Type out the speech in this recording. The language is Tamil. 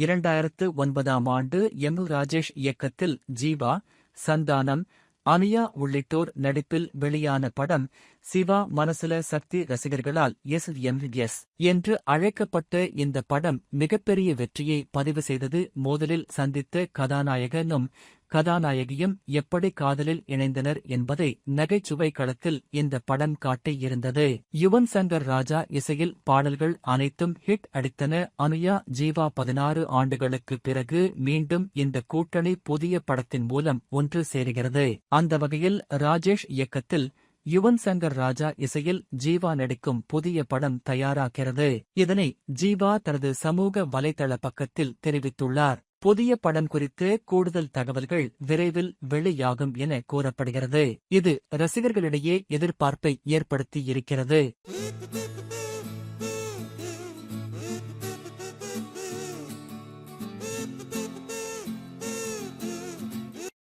இரண்டாயிரத்து ஒன்பதாம் ஆண்டு எம். ராஜேஷ் இயக்கத்தில் ஜீவா சந்தானம் அனியா உள்ளிட்டோர் நடிப்பில் வெளியான படம் சிவா மனசுல சக்தி ரசிகர்களால் எஸ் எம் எஸ். என்று அழைக்கப்பட்ட இந்த படம் மிகப்பெரிய வெற்றியை பதிவு செய்தது மோதலில் சந்தித்த கதாநாயகனும் கதாநாயகியும் எப்படி காதலில் இணைந்தனர் என்பதை நகைச்சுவை களத்தில் இந்த படம் காட்டியிருந்தது. யுவன் சங்கர் ராஜா இசையில் பாடல்கள் அனைத்தும் ஹிட் அடித்தன. அனுயா ஜீவா பதினாறு ஆண்டுகளுக்கு பிறகு மீண்டும் இந்த கூட்டணி புதிய படத்தின் மூலம் ஒன்று சேருகிறது. அந்த வகையில் ராஜேஷ் இயக்கத்தில் யுவன் சங்கர் ராஜா இசையில் ஜீவா நடிக்கும் புதிய படம் தயாராகிறது. இதனை ஜீவா தனது சமூக வலைதள பக்கத்தில் தெரிவித்துள்ளார். புதிய படம் குறித்து கூடுதல் தகவல்கள் விரைவில் வெளியாகும் என கூறப்படுகிறது. இது ரசிகர்களிடையே எதிர்பார்ப்பை ஏற்படுத்தியிருக்கிறது.